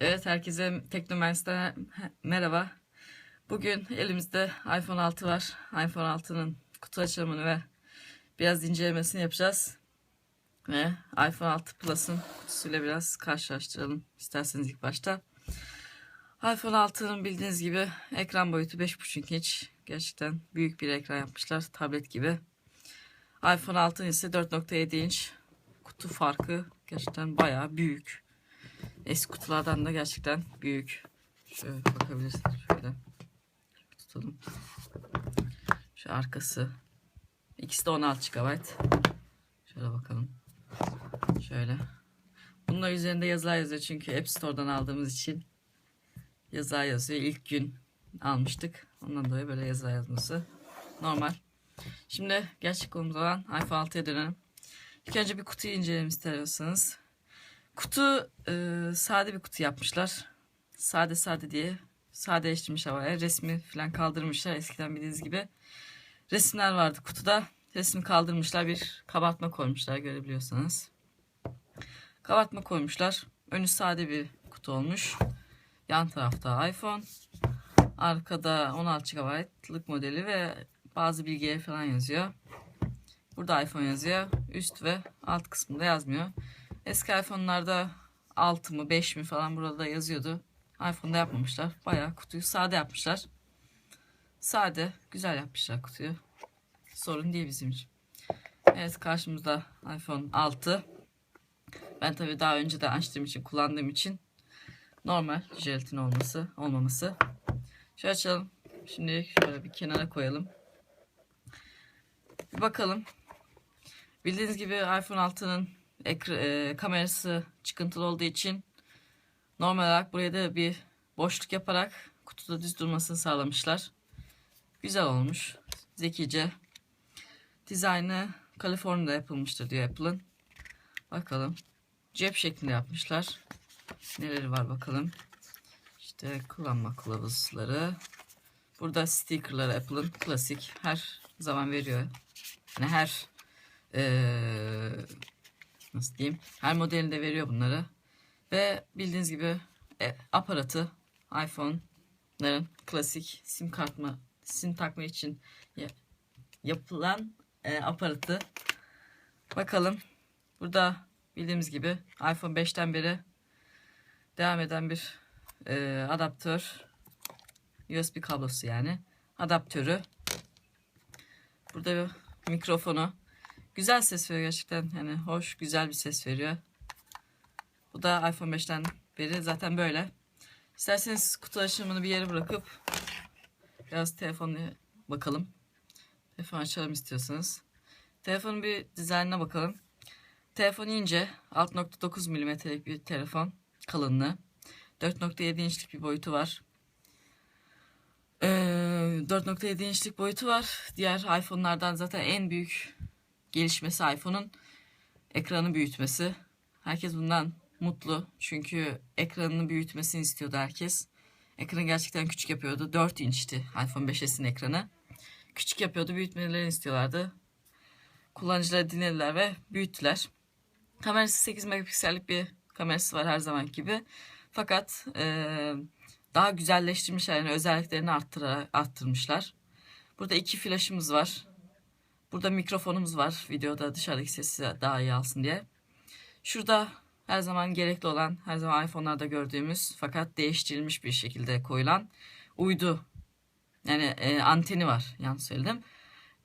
Evet herkese Teknomens'ten merhaba. Bugün elimizde iPhone 6 var. iPhone 6'nın kutu açılımını ve biraz incelemesini yapacağız. Ve iPhone 6 Plus'ın kutusuyla biraz karşılaştıralım isterseniz ilk başta. iPhone 6'nın bildiğiniz gibi ekran boyutu 5.5 inç. Gerçekten büyük bir ekran yapmışlar. Tablet gibi. iPhone 6'nın ise 4.7 inç. Kutu farkı gerçekten bayağı büyük. Eski kutulardan da gerçekten büyük. Şöyle bakabilirsiniz şöyle. Tutalım. Şu arkası. İkisi de 16 GB. Şöyle bakalım. Şöyle. Bunun üzerinde yazılar yazıyor çünkü App Store'dan aldığımız için yazılar yazıyor. İlk gün almıştık. Ondan dolayı böyle yazılar yazması normal. Şimdi gerçek konumuz olan iPhone 6'ya dönelim. İlk önce bir kutuyu inceleyelim isterseniz. Kutu e, sade bir kutu yapmışlar. Sade sade diye sadeleştirmiş havaya. Resmi falan kaldırmışlar. Eskiden bildiğiniz gibi resimler vardı kutuda. Resmi kaldırmışlar. Bir kabartma koymuşlar görebiliyorsanız. Kabartma koymuşlar. Önü sade bir kutu olmuş. Yan tarafta iPhone. Arkada 16 GB'lık modeli ve bazı bilgileri falan yazıyor. Burada iPhone yazıyor. Üst ve alt kısmında yazmıyor. Eski iPhone'larda 6 mı 5 mi falan burada yazıyordu. iPhone'da yapmamışlar. Bayağı kutuyu sade yapmışlar. Sade, güzel yapmışlar kutuyu. Sorun değil bizim için. Evet karşımızda iPhone 6. Ben tabii daha önce de açtığım için kullandığım için normal jelatin olması olmaması. Şöyle açalım. Şimdi şöyle bir kenara koyalım. Bir bakalım. Bildiğiniz gibi iPhone 6'nın ekra- e, kamerası çıkıntılı olduğu için normal olarak buraya da bir boşluk yaparak kutuda düz durmasını sağlamışlar. Güzel olmuş. Zekice. Dizaynı Kaliforniya'da yapılmıştır diyor Apple'ın. Bakalım. Cep şeklinde yapmışlar. Neleri var bakalım. İşte kullanma kılavuzları. Burada stickerları Apple'ın klasik. Her zaman veriyor. Yani her eee nasıl diyeyim? Her modelinde veriyor bunları. Ve bildiğiniz gibi e, aparatı iPhone'ların klasik sim kartma sim takma için ya- yapılan e, aparatı. Bakalım. Burada bildiğimiz gibi iPhone 5'ten beri devam eden bir e, adaptör USB kablosu yani. Adaptörü. Burada bir mikrofonu Güzel ses veriyor gerçekten. Yani hoş, güzel bir ses veriyor. Bu da iPhone 5'ten beri zaten böyle. İsterseniz kutu açılımını bir yere bırakıp biraz telefonu bakalım. Telefon açalım istiyorsanız. Telefonun bir dizaynına bakalım. Telefon ince. 6.9 mm'lik bir telefon. Kalınlığı. 4.7 inçlik bir boyutu var. Ee, 4.7 inçlik boyutu var. Diğer iPhone'lardan zaten en büyük gelişmesi iPhone'un ekranı büyütmesi. Herkes bundan mutlu. Çünkü ekranını büyütmesini istiyordu herkes. Ekranı gerçekten küçük yapıyordu. 4 inçti iPhone 5s'in ekranı. Küçük yapıyordu. Büyütmelerini istiyorlardı. Kullanıcıları dinlediler ve büyüttüler. Kamerası 8 megapiksellik bir kamerası var her zaman gibi. Fakat eee, daha güzelleştirmişler. Yani özelliklerini arttıra, arttırmışlar. Burada iki flaşımız var. Burada mikrofonumuz var. Videoda dışarıdaki sesi daha iyi alsın diye. Şurada her zaman gerekli olan, her zaman iPhone'larda gördüğümüz fakat değiştirilmiş bir şekilde koyulan uydu. Yani e, anteni var. Yanlış söyledim.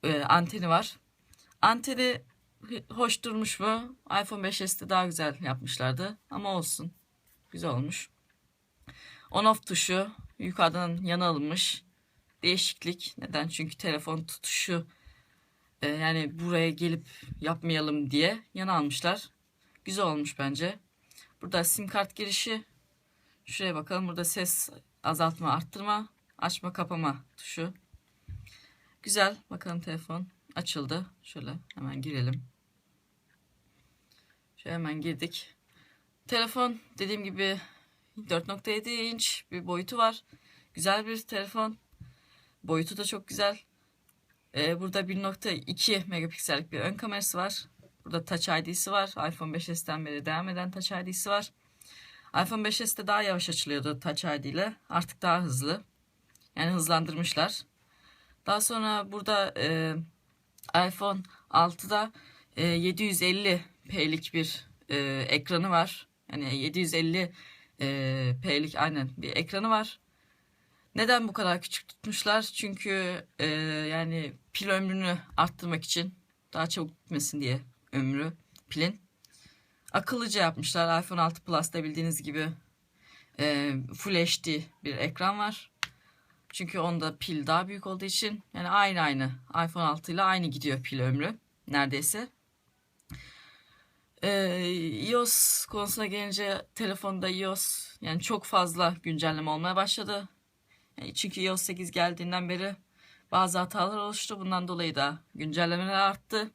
E, anteni var. Anteni hoş durmuş mu? iPhone 5s'te daha güzel yapmışlardı. Ama olsun. Güzel olmuş. On off tuşu yukarıdan yana alınmış. Değişiklik. Neden? Çünkü telefon tutuşu e, yani buraya gelip yapmayalım diye yana almışlar. Güzel olmuş bence. Burada sim kart girişi. Şuraya bakalım. Burada ses azaltma, arttırma, açma, kapama tuşu. Güzel. Bakalım telefon açıldı. Şöyle hemen girelim. Şöyle hemen girdik. Telefon dediğim gibi 4.7 inç bir boyutu var. Güzel bir telefon. Boyutu da çok güzel. Ee, burada 1.2 megapiksellik bir ön kamerası var. Burada Touch ID'si var. iPhone 5s'ten beri devam eden Touch ID'si var. iPhone 5s'te daha yavaş açılıyordu Touch ID ile. Artık daha hızlı. Yani hızlandırmışlar. Daha sonra burada e, iPhone 6'da e, 750p'lik bir e, ekranı var. Yani 750 e, p'lik aynen bir ekranı var. Neden bu kadar küçük tutmuşlar? Çünkü e, yani pil ömrünü arttırmak için daha çabuk bitmesin diye ömrü pilin. Akıllıca yapmışlar. iPhone 6 Plus'ta bildiğiniz gibi e, Full HD bir ekran var. Çünkü onda pil daha büyük olduğu için yani aynı aynı iPhone 6 ile aynı gidiyor pil ömrü neredeyse. Ee, iOS konusuna gelince telefonda iOS yani çok fazla güncelleme olmaya başladı. Yani çünkü iOS 8 geldiğinden beri bazı hatalar oluştu. Bundan dolayı da güncellemeler arttı.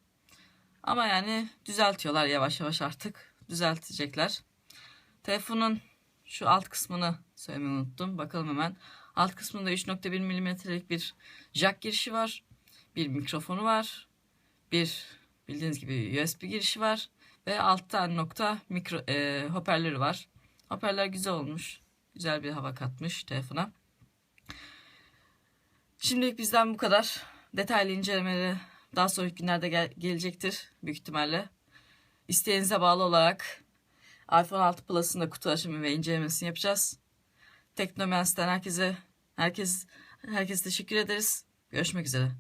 Ama yani düzeltiyorlar yavaş yavaş artık. Düzeltecekler. Telefonun şu alt kısmını söylemeyi unuttum. Bakalım hemen. Alt kısmında 3.1 milimetrelik bir jack girişi var. Bir mikrofonu var. Bir bildiğiniz gibi USB girişi var. Ve altta nokta mikro e, hoparlörü var. Hoparlör güzel olmuş. Güzel bir hava katmış telefona. Şimdilik bizden bu kadar. Detaylı incelemeleri daha sonraki günlerde gel- gelecektir büyük ihtimalle. İsteğinize bağlı olarak iPhone 6 Plus'ın da kutu açımı ve incelemesini yapacağız. Teknomens'ten herkese herkes herkese teşekkür ederiz. Görüşmek üzere.